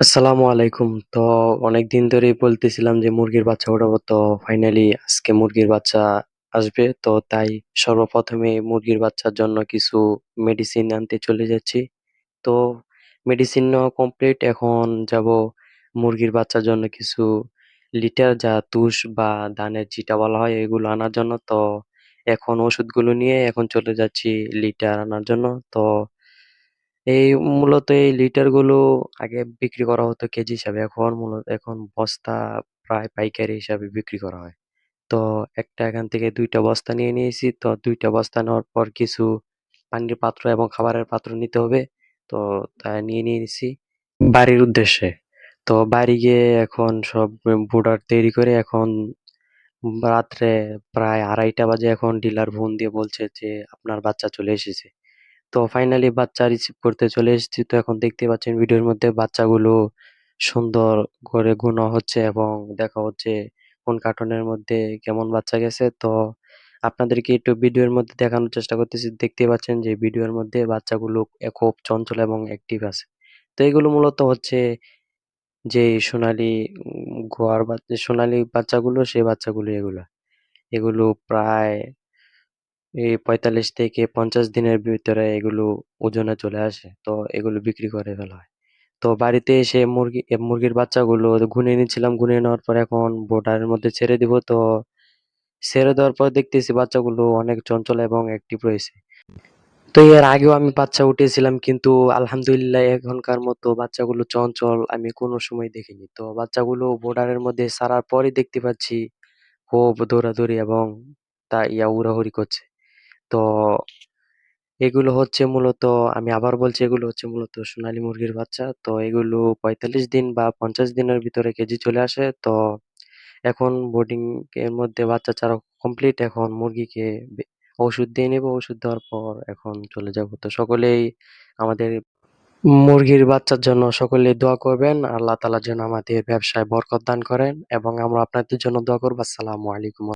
আসসালামু আলাইকুম। তো অনেক দিন ধরেই বলতেছিলাম যে মুরগির বাচ্চা ওঠাবো। তো ফাইনালি আজকে মুরগির বাচ্চা আসবে। তো তাই সর্বপ্রথমে মুরগির বাচ্চার জন্য কিছু মেডিসিন আনতে চলে যাচ্ছি। তো মেডিসিন নেওয়া কমপ্লিট। এখন যাব মুরগির বাচ্চার জন্য কিছু লিটার যা তুষ বা ধানের চিটা বলা হয়, এগুলো আনার জন্য। তো এখন ওষুধগুলো নিয়ে এখন চলে যাচ্ছি লিটার আনার জন্য। তো এই মূলত এই লিটারগুলো আগে বিক্রি করা হতো কেজি হিসাবে। এখন মূলত, এখন বস্তা প্রায় পাইকারি হিসাবে বিক্রি করা হয়। তো একটা এখান থেকে ২ টা বস্তা নিয়ে নিয়েছি। তো ২ টা বস্তা নেওয়ার পর কিছু পানির পাত্র এবং খাবারের পাত্র নিতে হবে। তো তা নিয়ে নিয়েছি বাড়ির উদ্দেশ্যে। তো বাড়ি গিয়ে এখন সব বোর্ডার তৈরি করে এখন রাত্রে প্রায় ২:৩০ বাজে এখন ডিলার ফোন দিয়ে বলছে যে, আপনার বাচ্চা চলে এসেছে। তো ফাইনালি বাচ্চা রিসিভ করতে চলে এসেছি। তো এখন দেখতে পাচ্ছেন ভিডিওর মধ্যে বাচ্চাগুলো সুন্দর করে গোনা হচ্ছে এবং দেখা হচ্ছে কোন কার্টনের মধ্যে কেমন বাচ্চা গেছে। তো আপনাদেরকে একটু ভিডিওর মধ্যে দেখানোর চেষ্টা করতেছি। দেখতে পাচ্ছেন যে ভিডিওর মধ্যে বাচ্চাগুলো খুব চঞ্চল এবং অ্যাক্টিভ আছে। তো এগুলো মূলত হচ্ছে যে সোনালি বাচ্চা সোনালী বাচ্চাগুলো, সেই বাচ্চাগুলো এগুলো এগুলো প্রায় এই ৪৫ থেকে ৫০ দিনের ভিতরে এগুলো ওজনে চলে আসে। তো এগুলো বিক্রি করে ফেলা হয়। তো বাড়িতে এসে মুরগি মুরগির বাচ্চাগুলো গুনিয়ে নিচ্ছিলাম। গুনিয়ে নেওয়ার পর এখন বোর্ডারের মধ্যে ছেড়ে দিব। তো ছেড়ে দেওয়ার পর দেখতেছি বাচ্চাগুলো অনেক চঞ্চল এবং অ্যাক্টিভ রয়েছে। তো এর আগেও আমি বাচ্চা উঠিয়েছিলাম কিন্তু আলহামদুলিল্লাহ এখনকার মতো বাচ্চাগুলো চঞ্চল আমি কোনো সময় দেখিনি। তো বাচ্চাগুলো বোর্ডারের মধ্যে ছাড়ার পরই দেখতে পাচ্ছি খুব দৌড়াদৌড়ি এবং তা ইয়া, উড়াউড়ি করছে। তো এগুলো হচ্ছে মূলত, আমি আবার বলছি এগুলো হচ্ছে মূলত সোনালী মুরগির বাচ্চা। তো এগুলো ৪৫ দিন বা ৫০ দিনের ভিতরে কেজি চলে আসে। তো এখন বোর্ডিং এর মধ্যে বাচ্চা ছাড়া কমপ্লিট। এখন মুরগিকে ওষুধ দিয়ে নিবো। ওষুধ দেওয়ার পর এখন চলে যাব। তো সকলেই আমাদের মুরগির বাচ্চার জন্য সকলে দোয়া করবেন। আল্লাহ তাআলা যেন আমাদের ব্যবসায় বরকত দান করেন এবং আমরা আপনাদের জন্য দোয়া করব। আসসালামু আলাইকুম